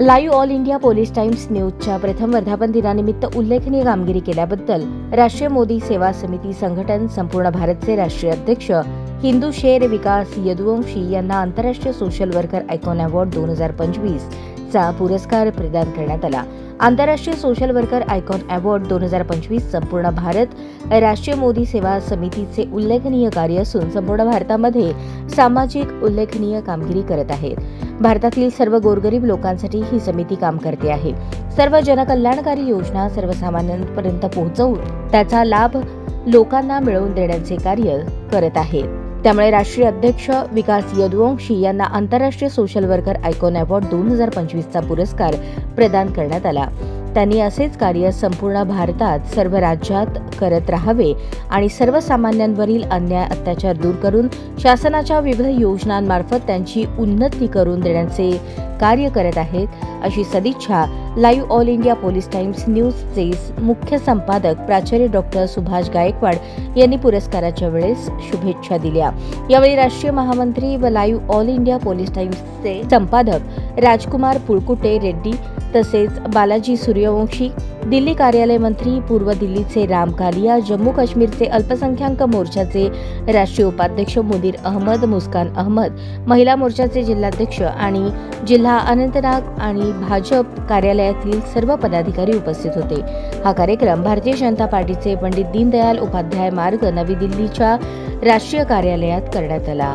Live all India police times न्यूजच्या प्रथम वर्धापन दिनानिमित्त उल्लेखनीय कामगिरी केल्याबद्दल राष्ट्रीय मोदी सेवा समिती संघटन संपूर्ण भारतचे राष्ट्रीय अध्यक्ष हिंदू शेर विकास यदुवंशी यांना आंतरराष्ट्रीय सोशल वर्कर आयकॉन अवॉर्ड दोन हजार पंचवीस चा पुरस्कार प्रदान करण्यात आला. आंतरराष्ट्रीय सोशल वर्कर आयकॉन अवॉर्ड दोन हजार पंचवीस संपूर्ण भारत राष्ट्रीय मोदी सेवा समितीचे उल्लेखनीय कार्य असून संपूर्ण भारतामध्ये सामाजिक उल्लेखनीय कामगिरी करत आहेत. भारतातील सर्व गोरगरीब लोकांसाठी ही समिती काम करते आहे. सर्व जनकल्याणकारी योजना सर्वसामान्यांपर्यंत पोहोचवून त्याचा लाभ लोकांना मिळवून देण्याचे कार्य करत आहे. त्यामुळे राष्ट्रीय अध्यक्ष विकास यदुवंशी यांना आंतरराष्ट्रीय सोशल वर्कर आयकॉन अवॉर्ड दोन हजार पंचवीसचा पुरस्कार प्रदान करण्यात आला. त्यांनी असेच कार्य संपूर्ण भारतात सर्व राज्यात करत राहावे आणि सर्वसामान्यांवरील अन्याय अत्याचार दूर करून शासनाच्या विविध योजनांमार्फत त्यांची उन्नती करून देण्याचे कार्य करत आहेत अशी सदिच्छा live all India police times न्यूजचे मुख्य संपादक प्राचार्य डॉक्टर सुभाष गायकवाड यांनी पुरस्काराच्या वेळेस शुभेच्छा दिल्या. यावेळी राष्ट्रीय महामंत्री व लाईव्ह ऑल इंडिया पोलीस टाइम्सचे संपादक राजकुमार पुळकुटे रेड्डी तसेच बालाजी सूर्यवंशी दिल्ली कार्यालय मंत्री पूर्व दिल्लीचे राम कालिया जम्मू काश्मीरचे अल्पसंख्याक मोर्चाचे राष्ट्रीय उपाध्यक्ष मुदीर अहमद मुस्कान अहमद महिला मोर्चाचे जिल्हाध्यक्ष आणि जिल्हा अनंतनाग आणि भाजप कार्यालयातील सर्व पदाधिकारी उपस्थित होते. हा कार्यक्रम भारतीय जनता पार्टीचे पंडित दीनदयाल उपाध्याय मार्ग नवी दिल्लीच्या राष्ट्रीय कार्यालयात करण्यात आला.